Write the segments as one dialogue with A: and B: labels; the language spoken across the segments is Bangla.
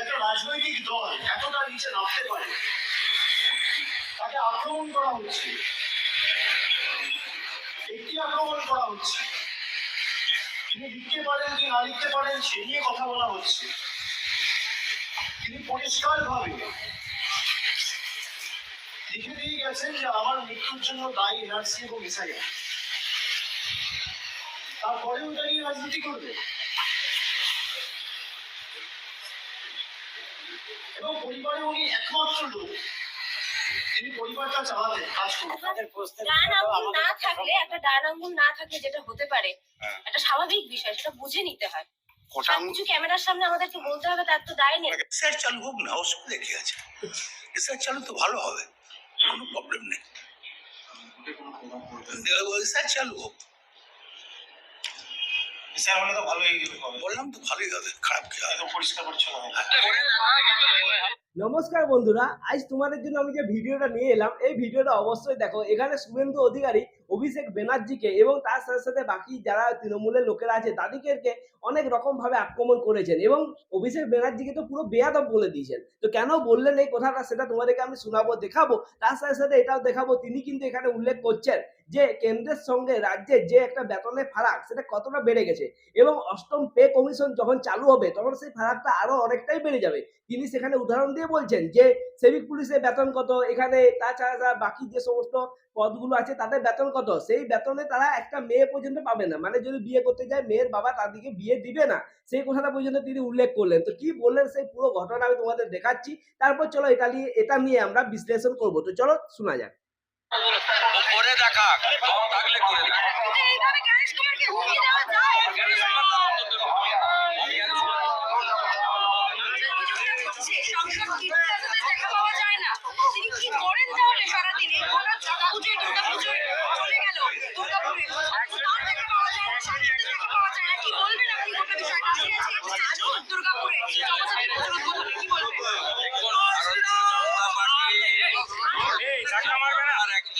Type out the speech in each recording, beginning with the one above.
A: একটা রাজনৈতিক তাকে আক্রমণ করা হচ্ছে একটি আক্রমণ করা হচ্ছে তিনি লিখতে পারেন কি না লিখতে পারেন সে নিয়ে কথা বলা হচ্ছে তিনি পরিষ্কার ভাবে লিখে দিয়ে গেছেন যে আমার মৃত্যুর জন্য দায়ী এনআরসি এবং এসআইআর। তারপরেও দাঁড়িয়ে রাজনীতি করবে। এবং পরিবারে উনি একমাত্র লোক।
B: না থাকলে একটা ডান আঙ্গুল না থাকলে যেটা হতে পারে একটা স্বাভাবিক বিষয় সেটা বুঝে নিতে হয়। সব ক্যামেরার সামনে আমাদেরকে বলতে হবে তার তো দায় নেই।
C: স্যার চালু হোক না অসুবিধা কি আছে। স্যার চালু তো ভালো হবে। কোনো প্রবলেম নেই স্যার চালু
A: স্যার হলে তো ভালোই
C: বললাম তো ভালোই হবে খারাপ কি
A: একদম পরিষ্কার পরিচ্ছন্ন
D: নমস্কার বন্ধুরা আজ তোমাদের জন্য আমি যে ভিডিওটা নিয়ে এলাম এই ভিডিওটা অবশ্যই দেখো। এখানে শুভেন্দু অধিকারী অভিষেক ব্যানার্জিকে এবং তার সাথে সাথে বাকি যারা তৃণমূলের লোকেরা আছে তাদেরকে অনেক রকম ভাবে আক্রমণ করেছেন এবং অভিষেক ব্যানার্জিকে তো পুরো বেয়াদব বলে দিয়েছেন। তো কেন বললেন এই কথাটা সেটা তোমাদেরকে আমি শোনাবো, দেখাবো? তার সাথে সাথে এটাও দেখাবো, তিনি কিন্তু এখানে উল্লেখ করছেন যে কেন্দ্রের সঙ্গে রাজ্যের যে একটা বেতনের ফারাক, সেটা কতটা বেড়ে গেছে? এবং অষ্টম পে কমিশন যখন চালু হবে, তখন সেই ফারাকটা আরও অনেকটাই বেড়ে যাবে। তিনি সেখানে উদাহরণ দিয়ে বলছেন যে সিভিক পুলিশের বেতন কত? এখানে তাছাড়া বাকি যে সমস্ত পদগুলো আছে, তাদের বেতন কত? সেই বেতনে তারা একটা মেয়ে পর্যন্ত পাবে না। মানে যদি বিয়ে করতে যায়, মেয়ের বাবা তাদেরকে বিয়ে দিবে না। সেই কথাটা পর্যন্ত তিনি উল্লেখ করলেন। তো কি বললেন সেই পুরো ঘটনা আমি তোমাদের দেখাচ্ছি। তারপর চলো এটা নিয়ে এটা নিয়ে আমরা বিশ্লেষণ করব। তো চলো, শোনা যাক।
E: করে দেখা থাকলে করে দেখা।
B: এইভাবে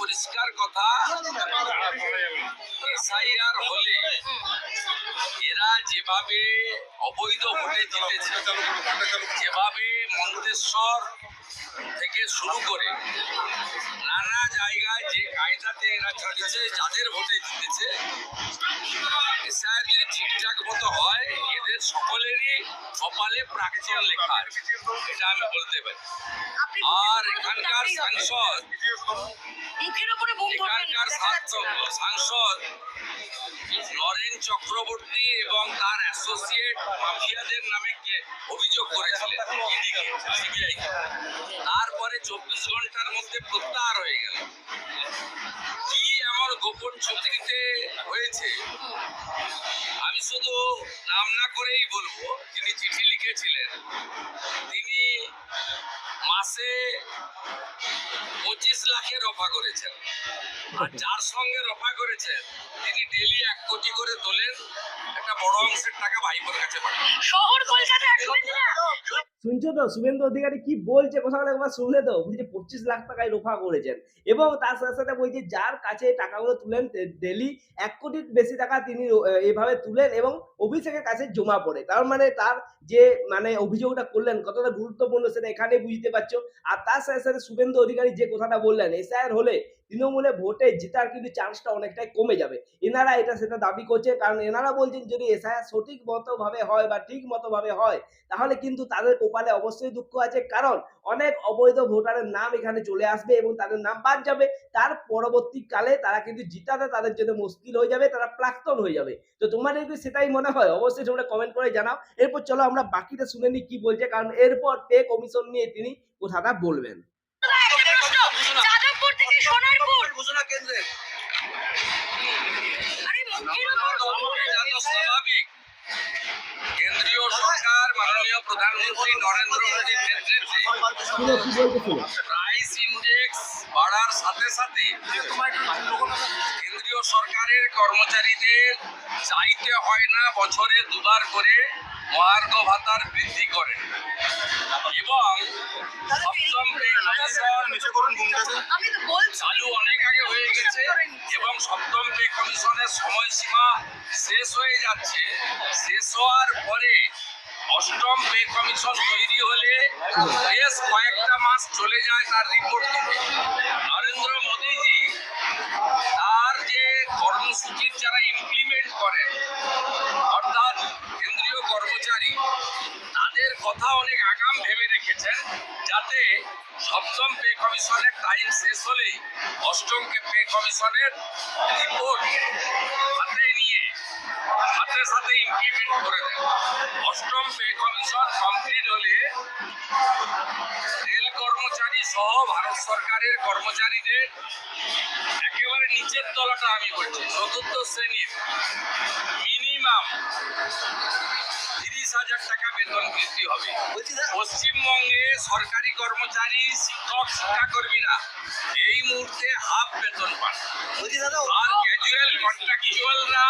E: পরিষ্কার কথা, এসআইআর হলে এরা যেভাবে অবৈধ ভোটে জিতেছে, যেভাবে মন্তেশ্বর থেকে শুরু করে নানা জায়গায় যে কায়দাতে এরা চলেছে, যাদের ভোটে জিতেছে, এসআইআর যদি ঠিকঠাক মতো হয়, এদের সকলেরই কপালে প্রাক্তন লেখা এটা আমি বলতে পারি। আর এখানকার সাংসদ
B: মুখের উপরে ধরবেন
E: সাংসদ সাংসদ নরেন চক্রবর্তী এবং তার অ্যাসোসিয়েট মাফিয়াদের নামে অভিযোগ করেছিলেন? সিবিআই তারপরে চব্বিশ ঘণ্টার মধ্যে প্রত্যাহার হয়ে গেল। কি আমার গোপন চুক্তিতে হয়েছে? আমি শুধু নাম না করেই বলব যিনি চিঠি লিখেছিলেন তিনি মাসে পঁচিশ লাখের রফা করেছেন আর যার সঙ্গে রফা করেছেন তিনি ডেলি এক কোটি করে তোলেন একটা বড় অংশের টাকা ভাইপোর কাছে পাঠান।
B: শহর কলকাতা শুনছো
D: তো? শুভেন্দু অধিকারী কি বলছে? কোথাও একবার শুনলে তো। বলছে পঁচিশ লাখ টাকায় রোফা করেছেন। এবং তার সাথে সাথে বলছে যার কাছে টাকাগুলো তুলেন ডেলি এক কোটির বেশি টাকা তিনি এভাবে তুলেন এবং অভিষেকের কাছে জমা পড়ে। তার মানে তার যে মানে অভিযোগটা করলেন কতটা গুরুত্বপূর্ণ সেটা এখানে বুঝতে পারছ। আর তার সাথে সাথে শুভেন্দু অধিকারী যে কথাটা বললেন এসআইআর হলে তৃণমূলে ভোটে জেতার কিন্তু চান্সটা অনেকটাই কমে যাবে। এনারা এটা সেটা দাবি করছে, কারণ এনারা বলছেন যদি এসআইআর সঠিক মতো ভাবে হয় বা ঠিক মতো ভাবে হয়, তাহলে কিন্তু তাদের কপালে অবশ্যই দুঃখ আছে। কারণ অনেক অবৈধ ভোটারের নাম এখানে চলে আসবে এবং তাদের নাম বাদ যাবে। তার পরবর্তীকালে তারা কিন্তু জিতাতে তাদের জন্য মুশকিল হয়ে যাবে, তারা প্রাক্তন হয়ে যাবে। তো তোমাদের কি সেটাই মনে হয়? অবশ্যই তোমরা কমেন্ট করে জানাও। এরপর চলো আমরা বাকিটা শুনে নিই কি বলছে, কারণ এরপর পে কমিশন নিয়ে তিনি কথাটা বলবেন
B: একটা প্রশ্ন যাদবপুর থেকে সোনারপুর
E: ঘোষণা কেন্দ্রে
B: আরে মুখের উপর বোম ধরে
E: এটা তো স্বাভাবিক মাননীয় প্রধানমন্ত্রী নরেন্দ্র মোদীর নেতৃত্বে প্রাইস ইন্ডেক্স বাড়ার সাথে সাথে কেন্দ্রীয় সরকারের কর্মচারীদের চাইতে হয় না, বছরে দুবার করে মহার্ঘ ভাতার বৃদ্ধি করে এবং সপ্তম চালু অনেক আগে হয়ে গেছে এবং সপ্তম পে কমিশনের সময়সীমা শেষ হয়ে যাচ্ছে। শেষ হওয়ার পরে অষ্টম পে কমিশন তৈরি হলে বেশ কয়েকটা মাস চলে যায় তার রিপোর্ট দিতে। নরেন্দ্র মোদীজি তার যে কর্মসূচির যারা ইমপ্লিমেন্ট করেন, অর্থাৎ কেন্দ্রীয় কর্মচারী, তাদের কথা অনেক আগাম ভেবে রেখেছেন যাতে সপ্তম পে কমিশনের টাইম শেষ হলেই অষ্টম পে কমিশনের রিপোর্ট সাথে সাথে ইমপ্লিমেন্ট করে দেন অষ্টম পে কমিশন কমপ্লিট হলে রেল কর্মচারী সহ ভারত সরকারের কর্মচারীদের একেবারে নিচের তলাটা আমি বলছি, চতুর্থ শ্রেণির মিনিমাম তিরিশ হাজার টাকা বেতন বৃদ্ধি হবে। পশ্চিমবঙ্গে সরকারি কর্মচারী শিক্ষক শিক্ষাকর্মীরা এই মুহূর্তে হাফ বেতন পান। আর ক্যাজুয়াল কন্ট্রাকচুয়ালরা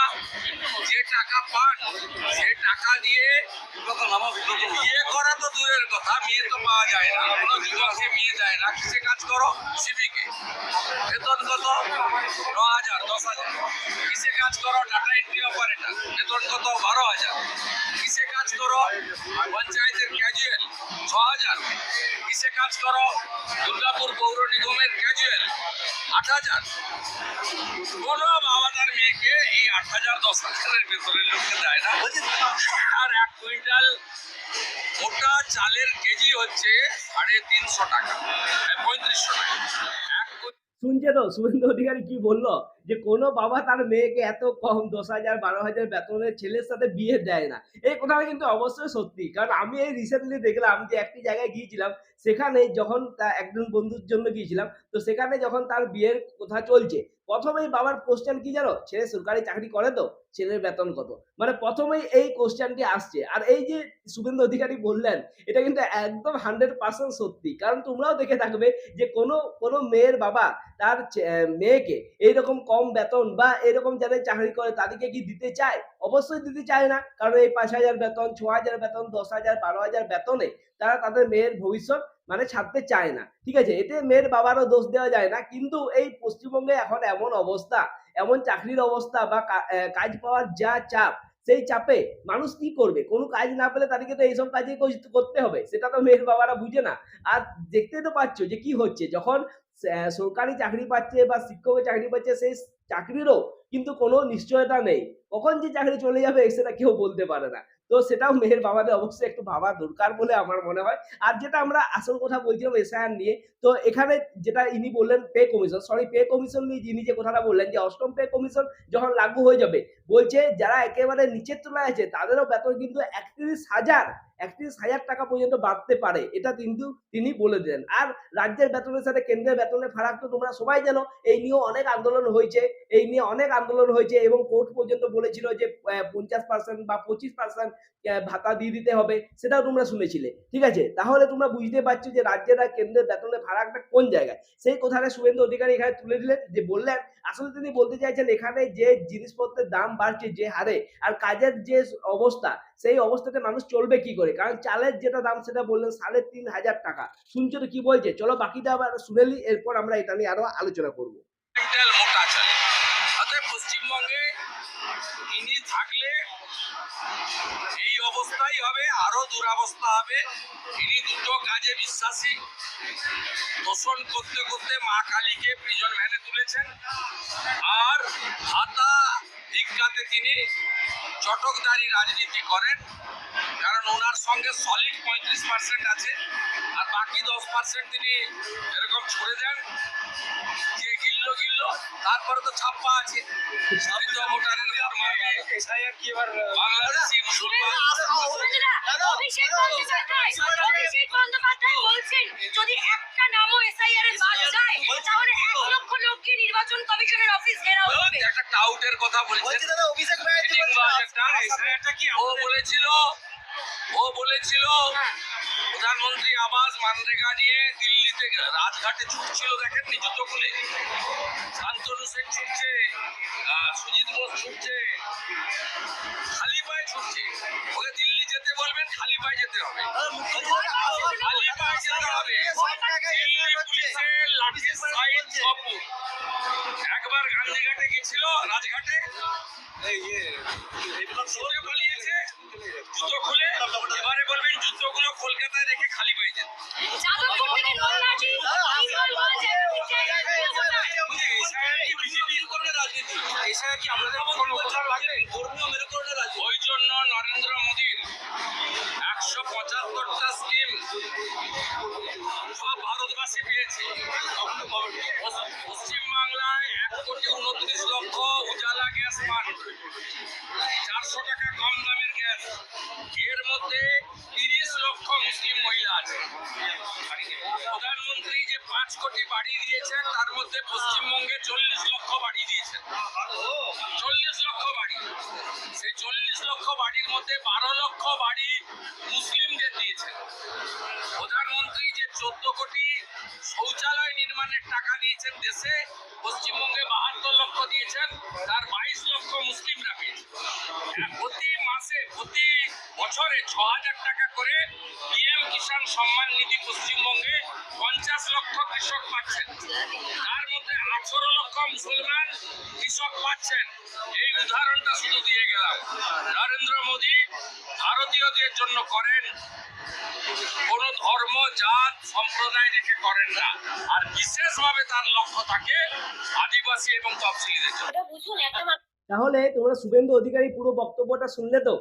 E: যে টাকা পান সে টাকা দিয়ে বিয়ে করা তো দূরের কথা মেয়ে তো পাওয়া যায় না। কোনো যুবককে মেয়ে দেয় না। কিসে কাজ করো? সিভিকে বেতন কত? ন হাজার দশ হাজার কিসে কাজ করো? ডাটা এন্ট্রি অপারেটর বেতন কত? বারো হাজার কিসে কাজ করো? পঞ্চায়েতের ক্যাজুয়াল ছ হাজার কিসে কাজ করো? দুর্গাপুর পৌর নিগমের ক্যাজুয়াল আট হাজার কোনো বাবা তার মেয়েকে এই আট হাজার দশ হাজারের বেতনের লোককে দেয় না। আর এক কুইন্টাল মোটা চালের কেজি হচ্ছে সাড়ে তিনশো টাকা পঁয়ত্রিশশো টাকা।
D: শুনছে তো? শুভেন্দু অধিকারী কি বলল? যে কোনো বাবা তার মেয়েকে এত কম দশ হাজার, বারো হাজার বেতনের ছেলের সাথে বিয়ে দেয় না। এই কথাটা কিন্তু অবশ্যই সত্যি। কারণ আমি এই রিসেন্টলি দেখলাম যে একটি জায়গায় গিয়েছিলাম। সেখানে যখন একজন বন্ধুর জন্য গিয়েছিলাম তো সেখানে যখন তার বিয়ের কথা চলছে, প্রথমেই বাবার কোশ্চেন কি জানো? ছেলে সরকারি চাকরি করে তো, ছেলের বেতন কত? মানে প্রথমেই এই কোশ্চেনটি আসছে। আর এই যে শুভেন্দু অধিকারী বললেন, এটা কিন্তু একদম হান্ড্রেড পার্সেন্ট সত্যি। কারণ তোমরাও দেখে থাকবে যে কোনো কোনো মেয়ের বাবা তার মেয়েকে এইরকম কম বেতন বা এরকম যাদের চাকরি করে তাদেরকে কি দিতে চায়? অবশ্যই দিতে চায় না। কারণ এই পাঁচ হাজার বেতন, ছ হাজার বেতন, দশ হাজার, বারো হাজার বেতনে তারা তাদের মেয়ের ভবিষ্যৎ মানে ছাড়তে চায় না। ঠিক আছে? এতে মেয়ের বাবারও দোষ দেওয়া যায় না। কিন্তু এই পশ্চিমবঙ্গে এখন এমন অবস্থা, এমন চাকরির অবস্থা বা কাজ পাওয়ার যা চাপ, সেই চাপে মানুষ কি করবে? কোনো কাজ না পেলে তাদেরকে তো এইসব কাজই করতে হবে। সেটা তো মেয়ের বাবারা বুঝে না। আর দেখতে তো পাচ্ছ যে কি হচ্ছে? যখন সরকারি চাকরি পাচ্ছে বা শিক্ষকের চাকরি পাচ্ছে, সেই চাকরিরও কিন্তু কোনো নিশ্চয়তা নেই। কখন যে চাকরি চলে যাবে সেটা কেউ বলতে পারে না। তো সেটাও মেয়ের বাবাদের অবশ্যই একটু ভাবা দরকার বলে আমার মনে হয়। আর যেটা আমরা আসল কথা বলছিলাম এসআইআর নিয়ে, তো এখানে যেটা ইনি বললেন pay commission sorry pay commission নিয়ে যিনি যে কথাটা বললেন যে অষ্টম পে কমিশন যখন লাগু হয়ে যাবে, বলছে যারা একেবারে নিচের তলায় আছে, তাদেরও বেতন কিন্তু একত্রিশ হাজার একত্রিশ হাজার টাকা পর্যন্ত বাড়তে পারে, এটা কিন্তু তিনি বলে দেন। আর রাজ্যের বেতনের সাথে কেন্দ্রের বেতনের ফারাক তো তোমরা সবাই জানো, এই নিয়েও অনেক আন্দোলন হয়েছে, এই নিয়ে অনেক আন্দোলন হয়েছে এবং কোর্ট পর্যন্ত বলেছিল যে পঞ্চাশ পার্সেন্ট বা পঁচিশ পার্সেন্ট ভাতা দিয়ে দিতে হবে, সেটাও তোমরা শুনেছিলে। ঠিক আছে? তাহলে তোমরা বুঝতে পারছ যে রাজ্যের আর কেন্দ্রের বেতনের ফারাকটা কোন জায়গায়? সেই কথাটা শুভেন্দু অধিকারী এখানে তুলে দিলেন, যে বললেন, আসলে তিনি বলতে চাইছেন এখানে যে জিনিসপত্রের দাম বাড়ছে, যে হারে, আর কাজের যে অবস্থা সেই অবস্থাতে মানুষ চলবে কি করে? কারণ চালের যেটা দাম সেটা বললেন সাড়ে তিন হাজার টাকা। শুনছো তো কি বলছে? চলো বাকিটা আবার শুনে নি এরপর আমরা এটা নিয়ে আরও আলোচনা করব।
E: পশ্চিমবঙ্গে থাকলে এই অবস্থাই হবে, আরও দুরবস্থা হবে। ইনি দুটো কাজে বিশ্বাসী। দোষণ করতে করতে মা কালীকে প্রিজন ভ্যানে তুলেছেন। আর হাতা ভিক্ষাতে তিনি চটকদারি রাজনীতি করেন কারণ ওনার সঙ্গে সলিড পঁয়ত্রিশ পার্সেন্ট আছে আর বাকি দশ পার্সেন্ট তিনি এরকম ছড়ে দেন যে গিল্লো গিল্লো তারপরে তো ছাপ্পা আছে। ভোটারের বাংলাদেশি মুসলমান
B: যদি একটা নামও এসআইআর এর বাদ যায় তাহলে নির্বাচন কমিশনের অফিস ঘেরাও হবে।
E: একটা টাউটের কথা ও বলেছিল ও বলেছিল প্রধানমন্ত্রী আবাস মানরেগা নিয়ে দিল্লিতে রাজঘাটে ছুটছিল দেখেননি জুতো খুলে। শান্তনু সেন ছুটছে আহ, সুজিত বোস ছুটছে খালি পায়ে ছুটছে। ওকে দিল্লি যেতে বলবেন খালি পায়ে যেতে হবে। খালি পায়ে যেতে হবে। পুলিশের লাঠির সাইজ ছ একবার গান্ধীঘাটে গেছিল রাজঘাটে। ছুটে পালিয়েছে জুতো খুলে এবারে বলবেন জুতোগুলো কলকাতায় রেখে খালি পায়ে যেতে
B: যাদবপুর থেকে নৈনাজি ইসমাইল বলছে
E: ওই মধ্যে বারো লক্ষ বাড়ি মুসলিমদের দিয়েছেন প্রধানমন্ত্রী যে চোদ্দ কোটি শৌচালয় নির্মাণের টাকা দিয়েছেন দেশে, পশ্চিমবঙ্গে বাহাত্তর লক্ষ দিয়েছেন, তার বাইশ লক্ষ মুসলিমরা পেয়েছে। প্রতি মাসে, প্রতি বছরে ছ হাজার টাকা করে পিএম কিষাণ সম্মান নিধি পশ্চিমবঙ্গে পঞ্চাশ লক্ষ কৃষক পাচ্ছেন। তার মধ্যে আঠারো লক্ষ মুসলমান কৃষক পাচ্ছেন। এই উদাহরণটা শুধু দিয়ে গেলাম। নরেন্দ্র মোদী ভারতীয়দের জন্য করেন। কোন ধর্ম জাত সম্প্রদায় রেখে করেন না। আর বিশেষভাবে তার লক্ষ্য থাকে আদিবাসী এবং তফসিলিদের জন্য।
D: তাহলে তোমরা শুভেন্দু অধিকারী পুরো বক্তব্যটা শুনলে তো?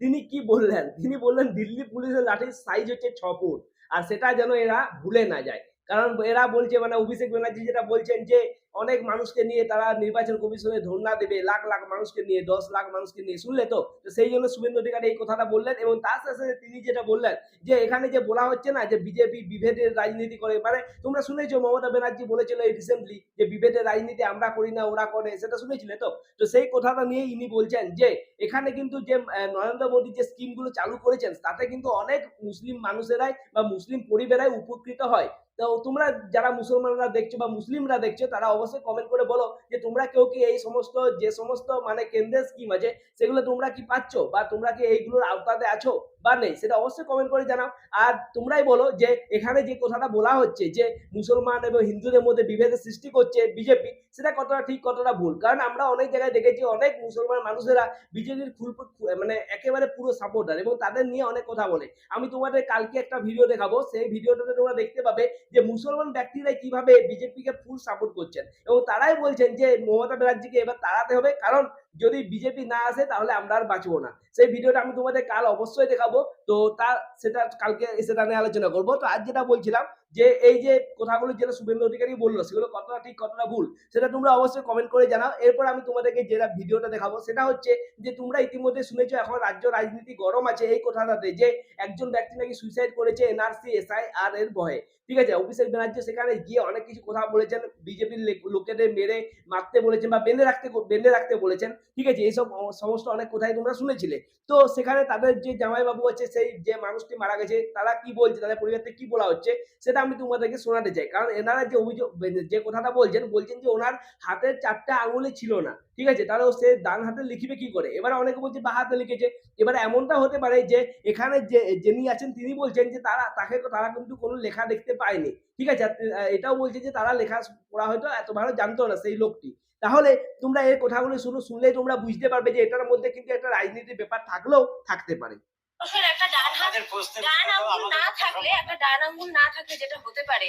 D: তিনি কি বললেন? তিনি বললেন দিল্লি পুলিশের লাঠির সাইজ হচ্ছে ছ ফুট আর সেটা যেন এরা ভুলে না যায়। কারণ এরা বলছে মানে অভিষেক ব্যানার্জি যেটা বলছেন যে, অনেক মানুষকে নিয়ে তারা নির্বাচন কমিশনে ধর্ণা দেবে, লাখ লাখ মানুষকে নিয়ে, দশ লাখ মানুষকে নিয়ে, শুনলে তো? সেই জন্য শুভেন্দু অধিকারী এই কথাটা বললেন এবং তার সাথে সাথে তিনি যেটা বললেন যে, এখানে যে বলা হচ্ছে না যে, বিজেপি বিভেদের রাজনীতি করে মানে তোমরা শুনেছো, মমতা ব্যানার্জি বলেছিল এই রিসেন্টলি যে, বিভেদের রাজনীতি আমরা করি না, ওরা করে, সেটা শুনেছিলে তো? তো সেই কথাটা নিয়ে ইনি বলছেন যে, এখানে কিন্তু যে নরেন্দ্র মোদী যে স্কিমগুলো চালু করেছেন, তাতে কিন্তু অনেক মুসলিম মানুষেরাই বা মুসলিম পরিবারাই উপকৃত হয়। তো তোমরা যারা মুসলমানরা দেখছ বা মুসলিমরা দেখছ, তারা অবশ্যই কমেন্ট করে বলো যে তোমরা কেউ কি এই সমস্ত, যে সমস্ত মানে কেন্দ্রের স্কিম আছে, সেগুলো তোমরা কি পাচ্ছ? বা তোমরা কি এইগুলোর আওতাতে আছো? বা নেই, সেটা অবশ্যই কমেন্ট করে জানাও। আর তোমরাই বলো যে, এখানে যে কথাটা বলা হচ্ছে যে, মুসলমান এবং হিন্দুদের মধ্যে বিভেদের সৃষ্টি করছে বিজেপি, সেটা কতটা ঠিক, কতটা ভুল? কারণ আমরা অনেক জায়গায় দেখেছি অনেক মুসলমান মানুষেরা বিজেপির ফুল মানে একেবারে পুরো সাপোর্টার এবং তাদের নিয়ে অনেক কথা বলে। আমি তোমাদের কালকে একটা ভিডিও দেখাবো, সেই ভিডিওটাতে তোমরা দেখতে পাবে যে, মুসলমান ব্যক্তিরা কীভাবে বিজেপিকে ফুল সাপোর্ট করছেন এবং তারাই বলছেন যে, মমতা ব্যানার্জিকে এবার তাড়াতে হবে। কারণ যদি বিজেপি না আসে, তাহলে আমরা আর বাঁচবো না। সেই ভিডিওটা আমি তোমাদের কাল অবশ্যই দেখাবো। তো তার সেটা কালকে সেটা নিয়ে আলোচনা করব। তো আজ যেটা বলছিলাম যে এই যে কথাগুলো যেটা শুভেন্দু অধিকারী বলল, সেগুলো কতটা ঠিক, কতটা ভুল, সেটা তোমরা অবশ্যই কমেন্ট করে জানাও। এরপর আমি তোমাদেরকে যেটা ভিডিওটা দেখাবো, সেটা হচ্ছে যে তোমরা ইতিমধ্যে শুনেছো, এখন রাজ্য রাজনীতি গরম আছে এই কথাটাতে যে একজন ব্যক্তি নাকি সুইসাইড করেছে এনআরসি এসআই আর এর ভয়ে। ঠিক আছে অভিষেক ব্যানার্জি সেখানে গিয়ে অনেক কিছু কথা বলেছেন, বিজেপির লোকেদের মেরে মারতে বলেছেন বা বেঁধে রাখতে বেঁধে রাখতে বলেছেন। ঠিক আছে, এইসব সমস্ত অনেক কথাই তোমরা শুনেছিলে। তো সেখানে তাদের যে জামাইবাবু আছে, সেই যে মানুষটি মারা গেছে, তারা কি বলছে, তাদের পরিবার থেকে কি বলা হচ্ছে, সেটা আমি তোমাদেরকে শোনাতে চাই। কারণ এনারা যে অভিযোগ, যে কথাটা বলছেন বলছেন যে ওনার হাতের চারটা আঙুলে ছিল না। ঠিক আছে? তাহলে সে ডান হাতে লিখিবে কি করে? এবার অনেকে বলছে, বা হাতে লিখেছে। এবার এমনটা হতে পারে যে, এখানে যে, যিনি আছেন, তিনি বলছেন যে, তারা, তাকে, তারা কিন্তু কোনো লেখা দেখতে পায়নি। ঠিক আছে? এটাও বলছে যে, তারা লেখা পড়া হয়তো এত ভালো জানতো না সেই লোকটি। তাহলে তোমরা এই কথাগুলো শুনো, শুনলেই তোমরা বুঝতে পারবে যে, এটার মধ্যে কিন্তু একটা রাজনীতির ব্যাপার থাকলেও থাকতে পারে।
B: একটা ডান আঙ্গুল না থাকলে একটা ডান আঙ্গুল না থাকলে যেটা হতে পারে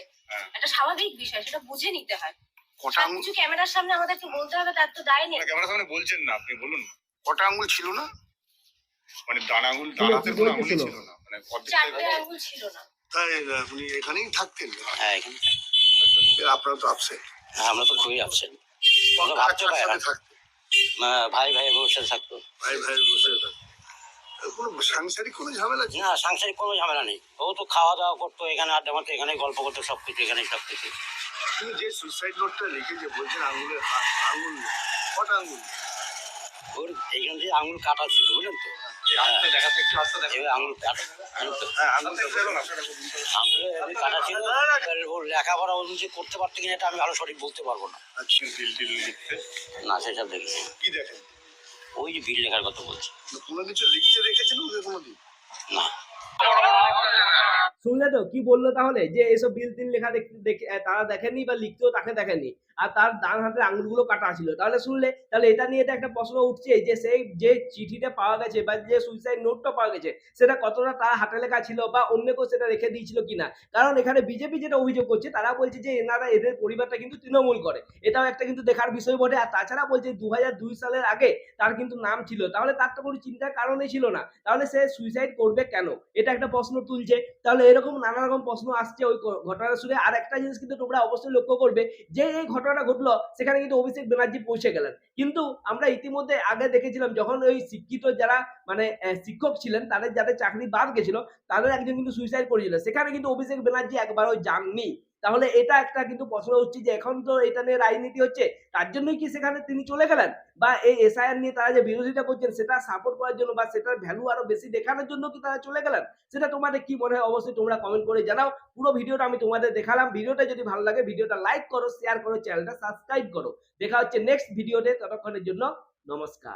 B: একটা স্বাভাবিক বিষয় সেটা বুঝে নিতে হয়।
C: কটা আঙুল
B: কিছু ক্যামেরার সামনে আমাদেরকে বলতে হবে তার তো দায় নেই।
F: ক্যামেরার সামনে বলছেন না আপনি বলুন।
C: কটা আঙুল ছিল না?
F: মানে ডান
D: শুনো,
F: ডান হাতের কোনো
D: শুনো।
F: ছিল। না মানে
B: চারটে আঙ্গুল ছিল না।
G: তাই আপনি এখানেই থাকতেন।
H: হ্যাঁ এখানে।
G: আপনারা তো আপসেট
H: হ্যাঁ, আমরা তো খুবই আপসেট ভাই ভাই সাথে থাকতো।
G: ভাই ভাই বসে থাকতেন। কোনো সাংসারিক কোনো ঝামেলা
H: না সাংসারিক কোনো ঝামেলা নেই। ও তো খাওয়া দাওয়া করতো এখানে আড্ডা মারতো এখানে গল্প করতো সব কিছু এখানে সব কিছু
G: যে সুইসাইড নোটটা লিখে যে বলছেন আঙুলের আঙুল কটা আঙুল?
H: ওর এইখান দিয়ে আঙুল কাটা ছিল বুঝলেন তো? লেখাপড়া ও নিজে করতে পারতো কিনা এটা আমি ভালো সঠিক বলতে পারব না।
G: আচ্ছা
H: না সেসব দেখেছি
G: কি দেখেন?
H: ওই যে বিল লেখার কথা বলছি।
G: কোনো কিছু লিখতে রেখেছিল কোনোদিন?
H: না।
D: শুনলে তো কি বলল তাহলে? যে এইসব বিল তিল লেখা দেখতে দেখে তারা দেখেনি বা লিখতেও তাকে দেখেনি আর তার ডান হাতের আঙুলগুলো কাটা ছিল। তাহলে শুনলে, তাহলে এটা নিয়ে একটা প্রশ্ন উঠছে যে সেই যে চিঠিটা পাওয়া গেছে বা যে সুইসাইড নোটটা পাওয়া গেছে, সেটা কতটা তার হাতে লেখা ছিল বা অন্য কেউ সেটা রেখে দিয়েছিল কিনা? কারণ এখানে বিজেপি যেটা অভিযোগ করছে, তারা বলছে যে এনারা, এদের পরিবারটা কিন্তু তৃণমূল করে। এটাও একটা কিন্তু দেখার বিষয় বটে। আর তাছাড়া বলছে দু সালের আগে তার কিন্তু নাম ছিল। তাহলে তার তো কোনো চিন্তার কারণই ছিল না। তাহলে সে সুইসাইড করবে কেন? এটা একটা প্রশ্ন তুলছে। তাহলে এরকম নানা রকম প্রশ্ন আসছে ওই ঘ- ঘটনা শুনে আর একটা জিনিস কিন্তু তোমরা অবশ্যই লক্ষ্য করবে যে এই ঘটনাটা ঘটলো, সেখানে কিন্তু অভিষেক ব্যানার্জি পৌঁছে গেলেন। কিন্তু আমরা ইতিমধ্যে আগে দেখেছিলাম, যখন ওই শিক্ষিত যারা মানে শিক্ষক ছিলেন, তাদের যাদের চাকরি বাদ গেছিল, তাদের একজন কিন্তু সুইসাইড করেছিল সেখানে কিন্তু অভিষেক ব্যানার্জি একবারও যাননি। তাহলে এটা একটা কিন্তু প্রশ্ন হচ্ছে যে এখন তো এটা নিয়ে রাজনীতি হচ্ছে, তার জন্যই কি সেখানে তিনি চলে গেলেন? বা এই এসআইআর নিয়ে তারা যে বিরোধিতা করছেন, সেটা সাপোর্ট করার জন্য বা সেটার ভ্যালু আরও বেশি দেখানোর জন্য কি তারা চলে গেলেন? সেটা তোমাদের কি মনে হয়? অবশ্যই তোমরা কমেন্ট করে জানাও। পুরো ভিডিওটা আমি তোমাদের দেখালাম। ভিডিওটা যদি ভালো লাগে, ভিডিওটা লাইক করো শেয়ার করো চ্যানেলটা সাবস্ক্রাইব করো। দেখা হচ্ছে নেক্সট ভিডিওতে ততক্ষণের জন্য নমস্কার।